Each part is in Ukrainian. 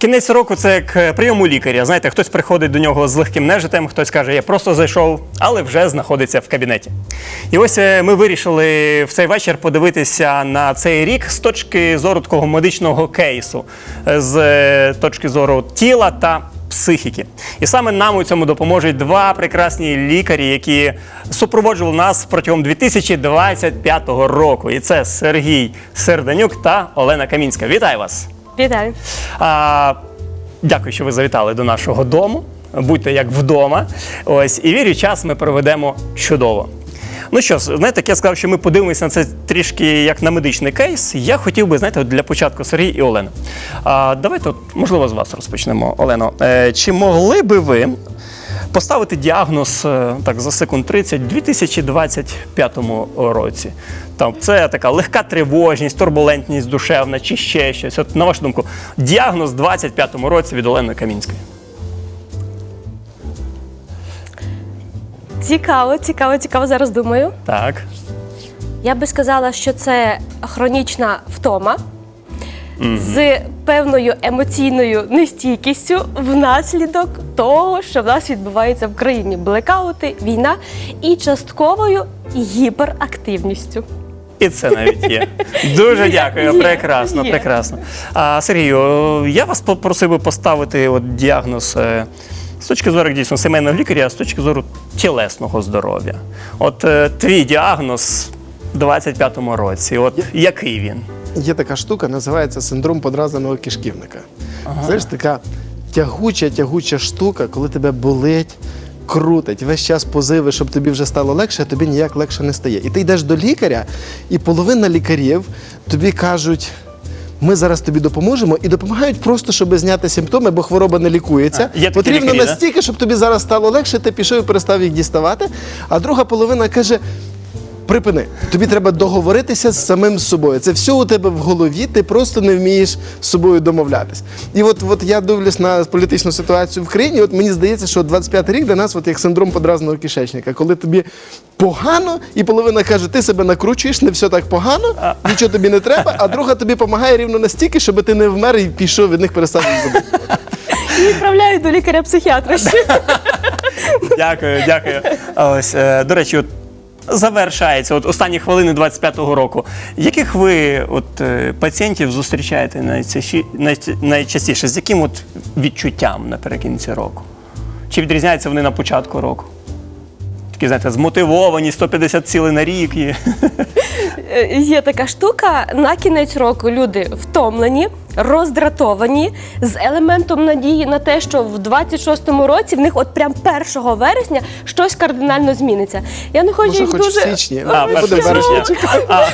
Кінець року це як е, прийом у лікаря. Знаєте, хтось приходить до нього з легким нежитем, хтось каже, я просто зайшов, але вже знаходиться в кабінеті. І ось е, ми вирішили в цей вечір подивитися на цей рік з точки зору такого медичного кейсу, е, з точки зору тіла та психіки. І саме нам у цьому допоможуть два прекрасні лікарі, які супроводжували нас протягом 2025 року. І це Сергій Серденюк та Олена Камінська. Вітаю вас! Вітаю. А, дякую, що ви завітали до нашого дому. Будьте як вдома. Ось і вірю, час ми проведемо чудово. Ну що ж, знаєте, як я сказав, що ми подивимося на це трішки як на медичний кейс. Я хотів би, знаєте, для початку Сергій і Олена. А, давайте, от, можливо, з вас розпочнемо, Олено. Е, чи могли би ви поставити діагноз е, так за секунд 30 у 2025 році? Там це така легка тривожність, турбулентність душевна чи ще щось. От на вашу думку, діагноз у 2025 році від Олени Камінської. Цікаво, цікаво, цікаво. Зараз думаю. Так. Я би сказала, що це хронічна втома з певною емоційною нестійкістю внаслідок того, що в нас відбувається в країні блекаути, війна і частковою гіперактивністю. І це навіть є. Дуже дякую. є, прекрасно, є. прекрасно. А, Сергію, я вас попросив би поставити от діагноз е, з точки зору дійсно сімейного лікаря, а з точки зору тілесного здоров'я. От е, твій діагноз у 25-му році. От який він? Є така штука, називається синдром подразненого кишківника. Знаєш, така тягуча, тягуча штука, коли тебе болить, крутить, весь час позиви, щоб тобі вже стало легше, а тобі ніяк легше не стає. І ти йдеш до лікаря, і половина лікарів тобі кажуть. Ми зараз тобі допоможемо і допомагають просто, щоб зняти симптоми, бо хвороба не лікується. А, Потрібно лікарі, настільки, щоб тобі зараз стало легше, ти пішов і перестав їх діставати. А друга половина каже: Припини, тобі треба договоритися з самим собою. Це все у тебе в голові, ти просто не вмієш з собою домовлятись. І от, от я дивлюсь на політичну ситуацію в країні. От мені здається, що 25 рік для нас от як синдром подразного кишечника, коли тобі погано, і половина каже, ти себе накручуєш, не все так погано, нічого тобі не треба, а друга тобі допомагає рівно настільки, щоб ти не вмер і пішов від них перестав забути. І відправляють до лікаря-психіатра. ще. Дякую, дякую. А Ось, е, до речі, от завершається от останні хвилини 25-го року. Яких ви от, е, пацієнтів зустрічаєте найчастіше, найчастіше? З яким от відчуттям наприкінці року? Чи відрізняються вони на початку року? Такі, знаєте, змотивовані, 150 цілей на рік є. Е, Є така штука. На кінець року люди втомлені, роздратовані з елементом надії на те, що в 26-му році в них от прям 1 вересня щось кардинально зміниться. Я не хочу Може, їх хоч дуже в січні. А, вересня. А,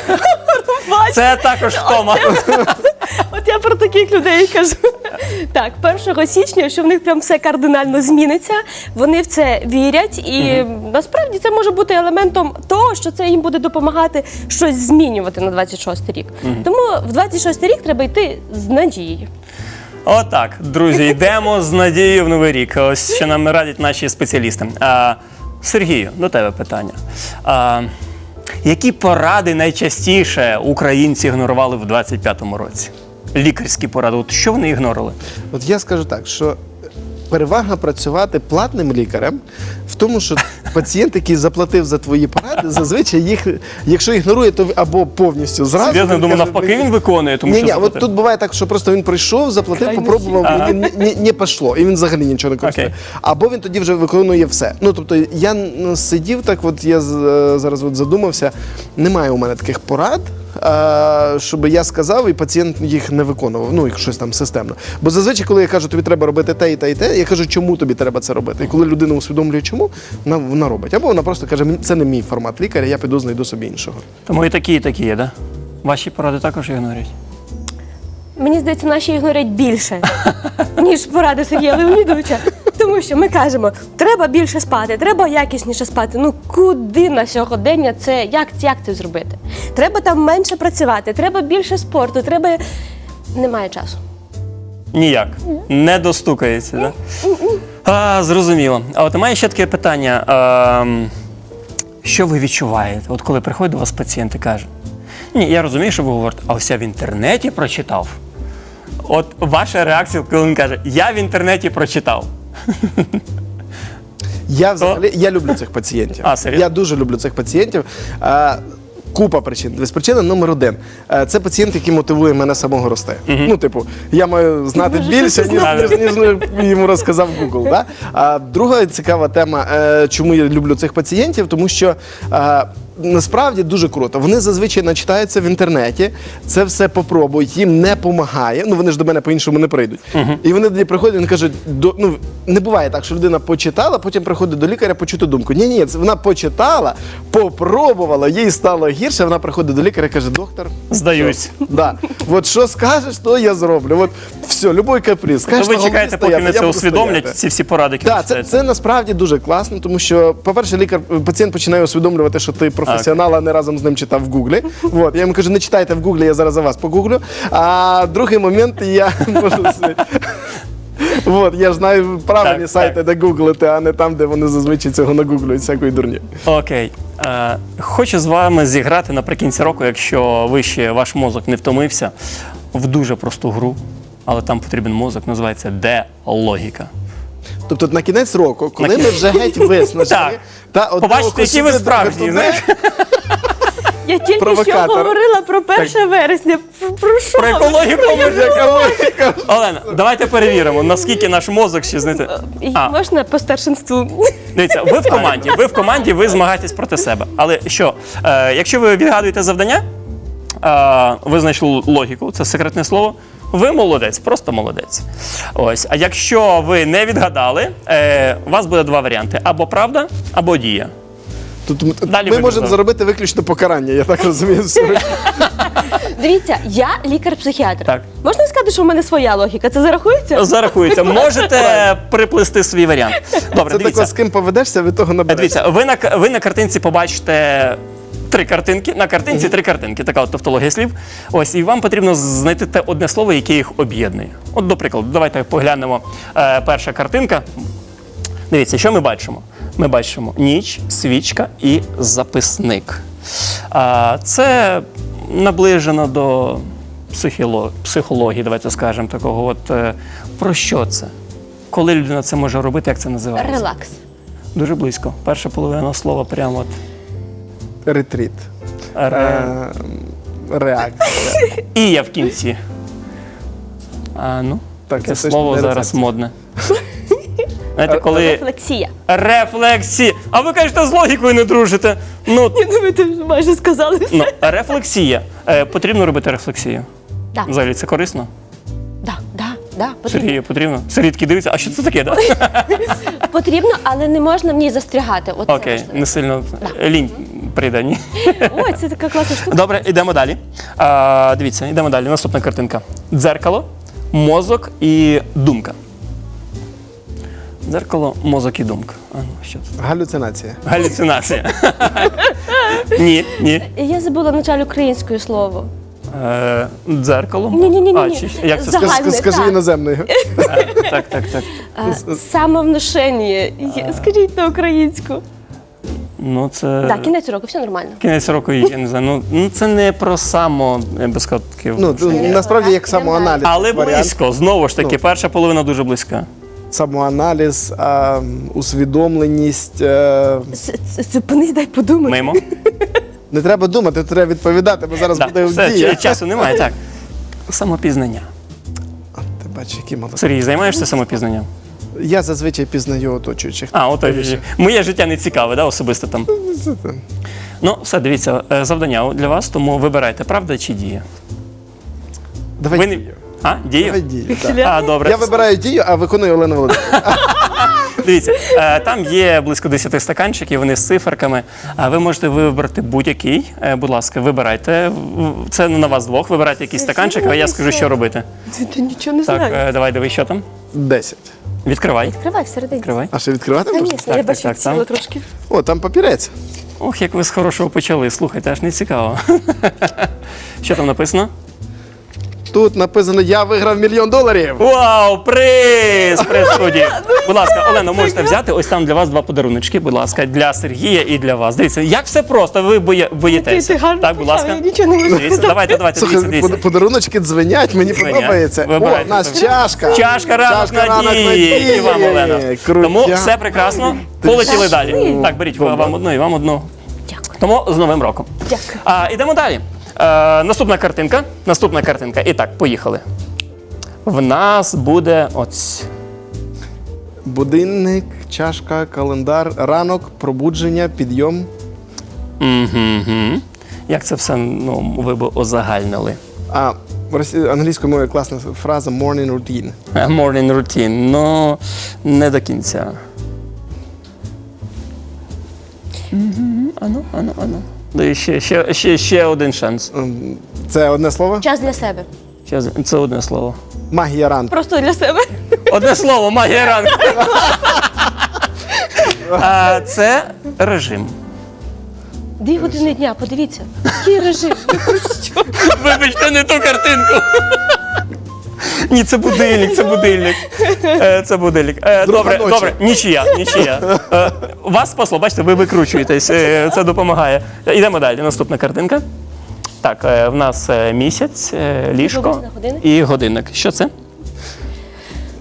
Це також втома. От я про таких людей кажу. Так, 1 січня, що в них прям все кардинально зміниться. Вони в це вірять, і насправді це може бути елементом того, що це їм буде допомагати щось змінювати на 26 рік. Тому в 26 рік треба йти з надією. Отак, друзі, йдемо з надією в новий рік. Ось що нам радять наші спеціалісти. А, Сергію, до тебе питання. А, які поради найчастіше українці ігнорували в 25-му році? Лікарські поради. От що вони ігнорили? От я скажу так, що перевага працювати платним лікарем в тому, що пацієнт, який заплатив за твої поради, зазвичай їх, якщо ігнорує, то або повністю зразу. Серйозно, він думаю, каже, навпаки, він виконує, тому ні, що ні, от заплатив. тут буває так, що просто він прийшов, заплатив, Крайне попробував, не, не, не пішло, і він взагалі нічого не користує. Окей. Або він тоді вже виконує все. Ну тобто я сидів так, от я з- е, зараз от задумався. Немає у мене таких порад. Е, Щоб я сказав, і пацієнт їх не виконував, ну як щось там системно. Бо зазвичай, коли я кажу, тобі треба робити те і те і те, я кажу, чому тобі треба це робити. І коли людина усвідомлює, чому вона, вона робить. Або вона просто каже, «Мені- це не мій формат лікаря, я піду знайду собі іншого. Тому і такі, і такі є, да? Ваші поради також ігнорять. Мені здається, наші ігнорять більше, ніж поради Сергія Леонідовича. Тому що ми кажемо, треба більше спати, треба якісніше спати. Ну куди на сьогодення це як, як це зробити? Треба там менше працювати, треба більше спорту, треба. Немає часу. Ніяк. Не достукається, да? Зрозуміло. А от у мене ще таке питання. А, що ви відчуваєте? От коли приходить до вас пацієнт і каже, ні, я розумію, що ви говорите, а ось я в інтернеті прочитав. От ваша реакція, коли він каже, я в інтернеті прочитав. Я взагалі я люблю цих пацієнтів. А, серйозно? Я дуже люблю цих пацієнтів. Е, Купа причин. Дивись, причина номер один. Е, Це пацієнт, який мотивує мене самого рости. Ну, типу, я маю знати більше, ніж, ніж, ніж йому розказав Google. Да? А друга цікава тема, е, чому я люблю цих пацієнтів, тому що е, насправді дуже круто. Вони зазвичай начитаються в інтернеті, це все попробують, їм не допомагає. Ну вони ж до мене по-іншому не прийдуть. І вони тоді приходять і кажуть, до, ну не буває так, що людина почитала, потім приходить до лікаря почути думку. Ні, ні, це вона почитала, попробувала, їй стало гірше. Вона приходить до лікаря і каже: доктор, Здаюсь. да, от що скажеш, то я зроблю. От все, любой каприз. То Скажеш, ви на голові чекаєте, поки стояти, вони я це буду усвідомлять, стояти. ці всі поради, які Так, це, це насправді дуже класно, тому що, по-перше, лікар, пацієнт починає усвідомлювати, що ти професіонал, а не разом з ним читав в Гуглі. От, я йому кажу, не читайте в Гуглі, я зараз за вас погуглю. А другий момент я можу. От, я ж знаю правильні Так, сайти, де гуглити, а не там, де вони зазвичай цього нагуглюють, всякої дурні. Окей. Е, хочу з вами зіграти наприкінці року, якщо ви ще ваш мозок не втомився, в дуже просту гру, але там потрібен мозок, називається Де логіка. Тобто на кінець року, коли На ми вже геть виснажені, Так. та одного Побачите, які ви сюди, справжні, знаєш? Я тільки що Провокатор. говорила про 1 вересня. Про що? Про екологію логіка? Олена, давайте перевіримо, наскільки наш мозок ще знайти. І А. Можна по старшинству? Дивіться, ви в команді, ви в команді, ви змагаєтесь проти себе. Але що, е, якщо ви відгадуєте завдання, е, ви знайшли логіку, це секретне слово. Ви молодець, просто молодець. Ось. А якщо ви не відгадали, е, у вас буде два варіанти: або правда, або дія. Тут ми, Далі ми можемо за- заробити виключно покарання, я так розумію. Дивіться, я лікар-психіатр. Так. Можна сказати, що в мене своя логіка? Це зарахується? Зарахується, можете приплести свій варіант. Добре, Це дивіться. тако, з ким поведешся, від того Е, набереш. Дивіться, ви на, к- ви на картинці побачите три картинки. На картинці три картинки, така от тавтологія слів. Ось, і вам потрібно знайти те одне слово, яке їх об'єднує. От, до прикладу, давайте поглянемо. Е, перша картинка. Дивіться, що ми бачимо? Ми бачимо ніч, свічка і записник. А, це наближено до психології, давайте скажемо такого. От, е, про що це? Коли людина це може робити, як це називається? Релакс. Дуже близько. Перша половина слова прямо от Ретріт. ре... Е, Реакція. і я в кінці. А, ну, Так, це точно слово не зараз рецепція. модне. Знаєте, коли Рефлексія. рефлексія. А ви кажете, з логікою не дружите. Ну, Я думаю, ти вже майже сказали все. ну рефлексія. Е, потрібно робити рефлексію. Да. Взагалі це корисно? Да, да, да, потрібно. Сергію, потрібно. Сергій такий дивиться, а що це таке? Да? потрібно, але не можна в ній застрягати. Окей, важливо. не сильно лінь прийде. Ні? Ой, це така класна штука. Добре, йдемо далі. А, дивіться, йдемо далі. Наступна картинка. Дзеркало, мозок і думка. Дзеркало, мозок і думка. А, ну, що це? Галюцинація. Галюцинація. ні, ні. Я забула на жаль українською слово. Е, дзеркало. Ні-ні-ні-ні. А, чи, як це Загальне. Скажи, скажи так. іноземною. Так, так, так. А, Самовнушення. Є- Скажіть на українську. Ну, це. Так, кінець року, все нормально. Кінець року, я не знаю. Ну, ну це не про само я би сказав, таке Ну, насправді як самоаналіз. Але варіант. близько, знову ж таки, Ну. перша половина дуже близька. Самоаналіз, а, усвідомленість. е, С- с- Зупинись, дай подумати. Мимо. Не треба думати, треба відповідати, бо зараз буде все, дія. часу немає, так. Самопізнання. Ти бачиш, який молодець. Сергій, займаєшся самопізнанням? Я зазвичай пізнаю оточуючих. А, от моє життя не цікаве, да, особисто там. Це те. Ну, все, дивіться, е, завдання для вас, тому вибирайте, правда чи дія. Давай Ви не... дію. А, дію? Давай дію. так. А, добре. Я вибираю дію, а виконую Олена Володимирівна. Дивіться, е, там є близько 10 стаканчиків, вони з циферками. А ви можете вибрати будь-який. Е, Будь ласка, вибирайте. В- Це на вас двох. Вибирайте якийсь стаканчик, а я скажу, що робити. Ти, ти нічого не Так, знаєш. е, давай, диви, що там. Десять. Відкривай. Відкривай всередині. Відкривай. А ще відкривати можна? Звісно, я так, бачу, так, там. трошки. О, там папірець. Ох, як ви з хорошого почали. Слухайте, аж не цікаво. Що там написано? Тут написано Я виграв мільйон доларів. Вау, приз! Приз студії. Будь ласка, Олена, можете взяти ось там для вас два подаруночки, будь ласка, для Сергія і для вас. Дивіться, як все просто, ви боє- боїтеся. ти гарно Так, будь почав, ласка. я нічого не можу Дивіться, давайте, давайте, Слухай, дивіться, дивіться. подаруночки дзвенять, мені Дзвенять. подобається. О, Вибирайте у нас чашка. Чашка ранок надії. І вам, Олена. Крутяк. Тому все прекрасно. Полетіли далі. Так, беріть вам одну і вам одну. Дякую. Тому з Новим роком. Дякую. А, ідемо далі. Е, наступна картинка. Наступна картинка. І так, поїхали. В нас буде ось. Будильник, чашка, календар, ранок, пробудження, підйом. Угу. Як це все ну, ви б озагальнили? А в росі- англійською мовою класна фраза morning routine. Е, Morning routine. Ну, не до кінця. Мгм. Ану, ану, ану. Даю ще, ще, ще, ще один шанс. Ем, Це одне слово? Час для себе. Ще з- Це одне слово. Магія ранку. Просто для себе. Одне слово, магія ранку. А, Це режим. Дві години дня, подивіться. Який режим? Вибачте, не ту картинку. Ні, це будильник, це будильник. Е, Це будильник. Е, Друга Добре, ночі. добре, нічия, нічия. Е, Вас спасло, бачите, ви викручуєтесь, е, це допомагає. Йдемо далі. Наступна картинка. Так, е, в нас е, місяць, е, ліжко Приблизно годинник? і годинник. Що це?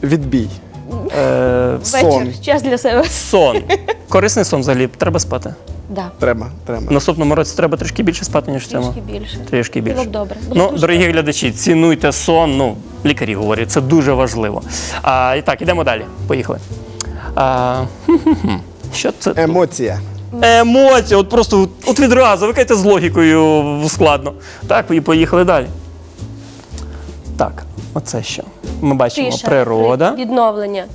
Відбій. Е, Сон. Вечір. Час для себе. Сон. Корисний сон взагалі. Треба спати. Да. Треба, треба. В наступному році треба трішки більше спати, ніж в цьому. Трішки більше. Трішки більше. Було б добре. Було б Ну, дуже дорогі добре. глядачі, цінуйте сон. Ну, лікарі говорять, це дуже важливо. А, і так, ідемо далі. Поїхали. А, хм-хм-хм. Що це? тут? Емоція. Емоції, от просто от- от відразу, ви кажете, з логікою складно. Так, і поїхали далі. Так, оце що? Ми бачимо Тиша. природа. Відновлення.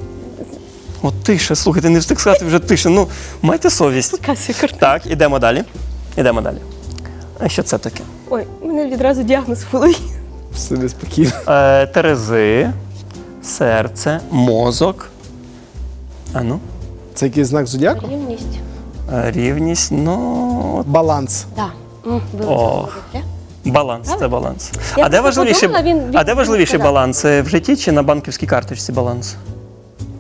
От тиша, слухайте, не встиг сказати вже тиша. Ну, майте совість. Так, ідемо далі. Ідемо далі. А що це таке? Ой, у мене відразу діагноз в голові. Собі спокійно. Е, терези, серце, мозок. А ну, Це якийсь знак зодіаку? Рівність. е, рівність, ну. от Баланс. Да. М, вилетіло Ох. Баланс, це баланс. Я а де просто важливіший, подумала, він- він а де важливіший сказав. баланс? Е, В житті чи на банківській карточці баланс?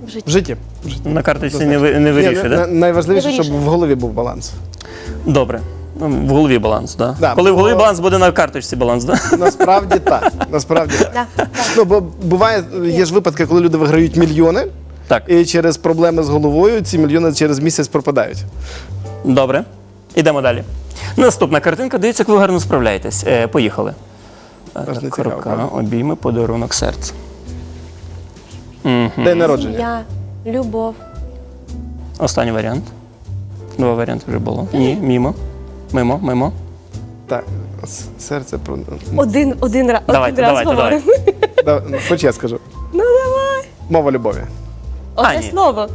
В житті. В житті. На карточці не, ви- не вирішує, Ні, так? на- Да? найважливіше, Не щоб в голові був баланс. Добре. Ну, В голові баланс, так? Да, Коли в голові бо- баланс буде на карточці баланс, так? Да? Насправді так. Насправді так. Да, да. Ну, бо буває, є ж випадки, коли люди виграють мільйони, Так, і через проблеми з головою ці мільйони через місяць пропадають. добре. Ідемо далі. Наступна картинка. Дивіться, як ви гарно справляєтесь. Е, поїхали. Е, Аж не так, цікаво, рука, правда? обійми, подарунок серця. День народження. Сім'я, любов. Останній варіант. Два варіанти вже було. Ні, мімо. Мимо, мимо. Так, с- серце про. Один, один, ра- Давайте, один раз давайте, говоримо. Да, ну, Хоч я скажу. Ну давай. Мова любові. Одне ні. слово.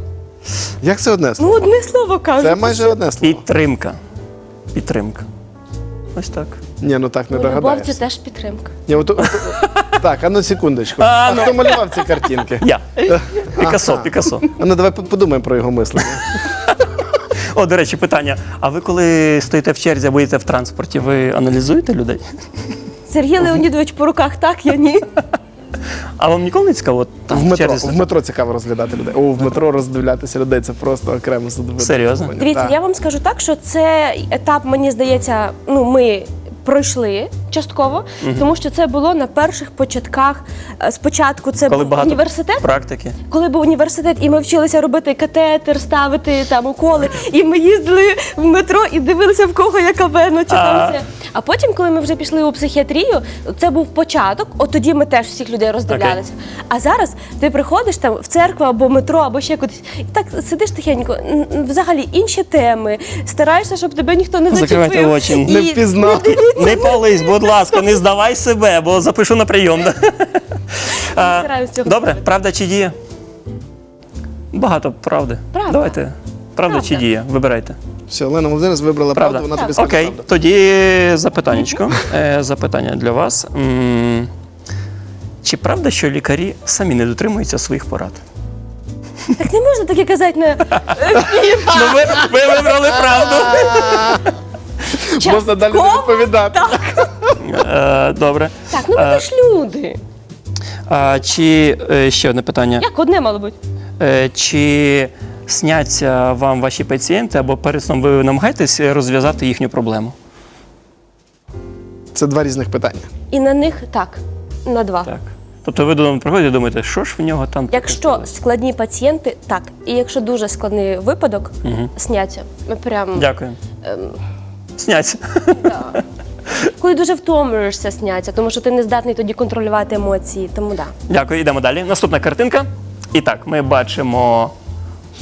Як це одне Ну, слово? одне слово кажу. Це майже одне слово. Підтримка. Підтримка. Ось так. Ні, ну так не Ну, любов це теж підтримка. Ні, от, от, от- так, а ну секундочку. А, А ну. хто малював ці картинки? Я. Пікасо, Ага. Пікасо. А ну давай подумаємо про його мислення. О, до речі, питання. А ви коли стоїте в черзі або йдете в транспорті, ви аналізуєте людей? Сергій Леонідович по руках так, я ні. А вам ніколи не цікаво? от там В метро, черзі в метро цікаво розглядати людей. О, в метро роздивлятися людей це просто окремо задоволення. Серйозно? Дивіться, я вам скажу так, що це етап, мені здається, ну ми пройшли частково, тому що це було на перших початках. Е, Спочатку це Коли був багато університет. практики. Коли був університет, і ми вчилися робити катетер, ставити там уколи, і ми їздили в метро і дивилися в кого яка вена чи А. все. А потім, коли ми вже пішли у психіатрію, це був початок. От тоді ми теж всіх людей роздивлялися. А зараз ти приходиш там в церкву або метро, або ще кудись, і так сидиш тихенько. Взагалі інші теми. Стараєшся, щоб тебе ніхто не зачепив. Закривайте очі. І Не впізнав. Не пались, будь ласка, не здавай себе, бо запишу на прийом. Добре, робити. правда чи дія? Багато правди. Правда. Давайте. Правда, Правда. чи дія? Вибирайте. Все, Олена Володимирівна вибрала Правда. правду, вона тобі скаже Окей, правду. тоді запитаннячко. Е, запитання для вас. М, Чи правда, що лікарі самі не дотримуються своїх порад? Так не можна таке казати на Ну, ви, ви вибрали правду. Можна далі не Частково відповідати. Е, Добре. Так, ну Е, ви ж люди. А, чи е, ще одне питання? Як одне мало бути? Е, Чи сняться вам ваші пацієнти або перед сном ви намагаєтесь розв'язати їхню проблему? Це два різних питання. І на них так, на два. Так. Тобто ви додому приходите і думаєте, що ж в нього там? Якщо складні пацієнти, так. І якщо дуже складний випадок, сняться. Ми прям Дякую. Ем. Сняться. коли дуже втомлюєшся, сняться, тому що ти не здатний тоді контролювати емоції. Тому да. Дякую, йдемо далі. Наступна картинка. І так, ми бачимо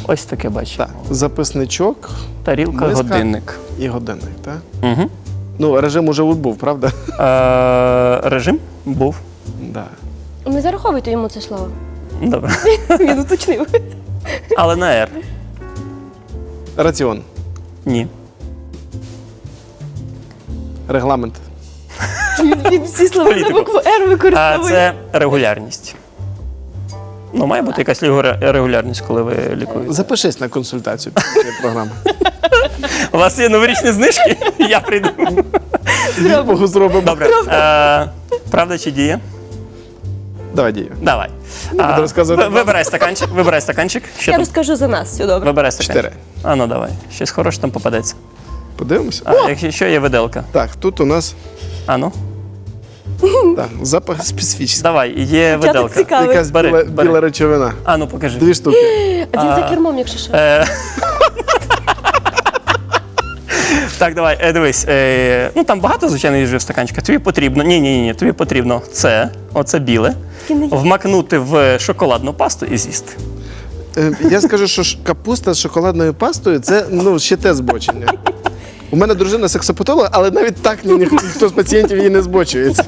ось таке бачимо. Так, записничок Тарілка, Миска. годинник. і годинник, так? Угу. Ну, режим уже був, правда? Е, режим був. Да. Не зараховуйте йому це слово. Добре. Він уточнив. Але на R. Раціон, Ні. регламент. Він, він всі слова на Політику. букву Р А використовує. це регулярність. Ну, має бути якась регулярність, коли ви лікуєте. Запишись на консультацію після цієї програми. У вас є новорічні знижки? Я прийду. Богу зробимо. Добре. Е, правда чи дія? Давай дію. Давай. буду розказувати. ви- вибирай стаканчик, вибирай стаканчик. Що Я там? розкажу за нас, все добре. Вибирай стаканчик. Чотири. А ну давай. Щось хороше там попадеться. Подивимося. А, якщо що, є виделка. Так, тут у нас А ну, так, запах специфічний. давай, є Чатик виделка. Якась Бери, біла, бери. біла речовина. А ну покажи. Дві штуки. А він за кермом, якщо що. Е, Так, давай, е, дивись. Е, ну там багато, звичайно, їжі в стаканчиках. Тобі потрібно. Ні, ні, ні, тобі потрібно це, оце біле, Тільки не їж. вмакнути в шоколадну пасту і з'їсти. Е, Я скажу, що ж капуста з шоколадною пастою це ну, ще те збочення. У мене дружина сексопатолог, але навіть так ні, ні- ніхто з пацієнтів її не збочується.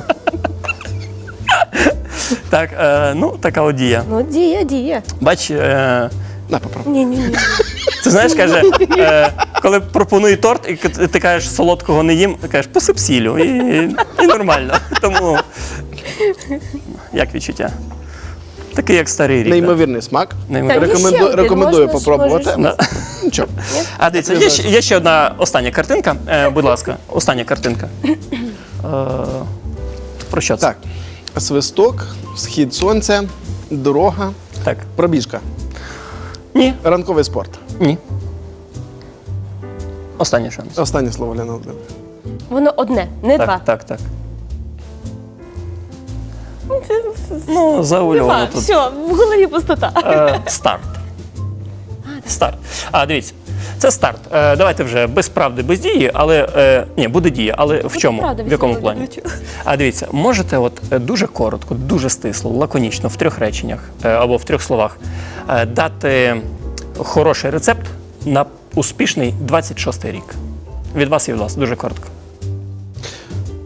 Так, е, ну така от дія. Ну, діє, діє. Бач, е, На, попробуй. Ні, ні, ні. ти знаєш, каже, е, коли пропонує торт, і к- ти кажеш, солодкого не їм, ти кажеш, посип сіллю, і, і нормально. Тому як відчуття? Такий, як старий рік. да? Неймовірний смак. Неймовірний. Так, Рекоменду- ще один, рекомендую можна ж, попробувати. Да. Нічого. А дивіться, є, ще- є ще одна остання картинка. Е, будь ласка, остання картинка. Е, про що це? Так, свисток, схід сонця, дорога, Так. пробіжка, Ні. ранковий спорт. Ні. Останній шанс. Останнє слово Лена Володимирівна. Воно одне, не два. Так, так, так. Ну, Два. тут. Все, в голові пустота. Е, старт. Старт. А, дивіться. Це старт. Е, давайте вже без правди, без дії, але е, ні, буде дія, але в чому? правда, в якому плані? А дивіться, можете от е, дуже коротко, дуже стисло, лаконічно, в трьох реченнях е, або в трьох словах е, дати хороший рецепт на успішний 26-й рік. Від вас і від вас, дуже коротко.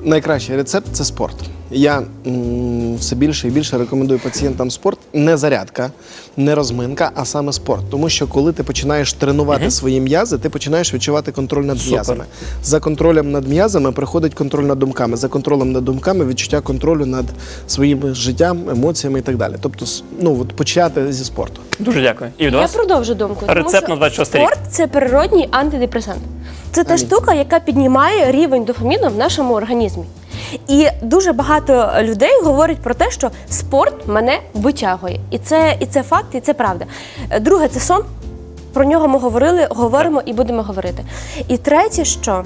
Найкращий рецепт це спорт. Я м, все більше і більше рекомендую пацієнтам спорт не зарядка, не розминка, а саме спорт. Тому що коли ти починаєш тренувати свої м'язи, ти починаєш відчувати контроль над Супер. м'язами. За контролем над м'язами приходить контроль над думками. За контролем над думками відчуття контролю над своїм життям, емоціями і так далі. Тобто, с- ну от почати зі спорту. Дуже дякую. І від Я вас? продовжу думку. Рецепт на 26 рік. Спорт це природній антидепресант. Це та штука, яка піднімає рівень дофаміну в нашому організмі. І дуже багато людей говорять про те, що спорт мене витягує. І це, і це факт, і це правда. Друге, це сон. Про нього ми говорили, говоримо і будемо говорити. І третє, що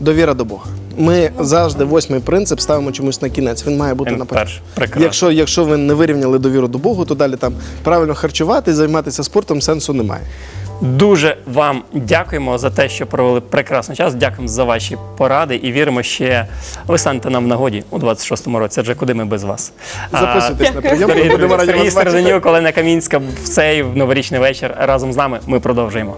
Довіра до Бога. Ми завжди восьмий принцип ставимо чомусь на кінець. Він має бути Він наперед. перший. Прекрасно. Якщо, якщо ви не вирівняли довіру до Богу, то далі там правильно харчувати, займатися спортом сенсу немає. Дуже вам дякуємо за те, що провели прекрасний час. Дякуємо за ваші поради і віримо, ще ви станете нам в нагоді у 26-му році. Адже куди ми без вас? А, Записуйтесь на прийом, Сергій Серденюк, Олена Камінська в цей новорічний вечір разом з нами. Ми продовжуємо.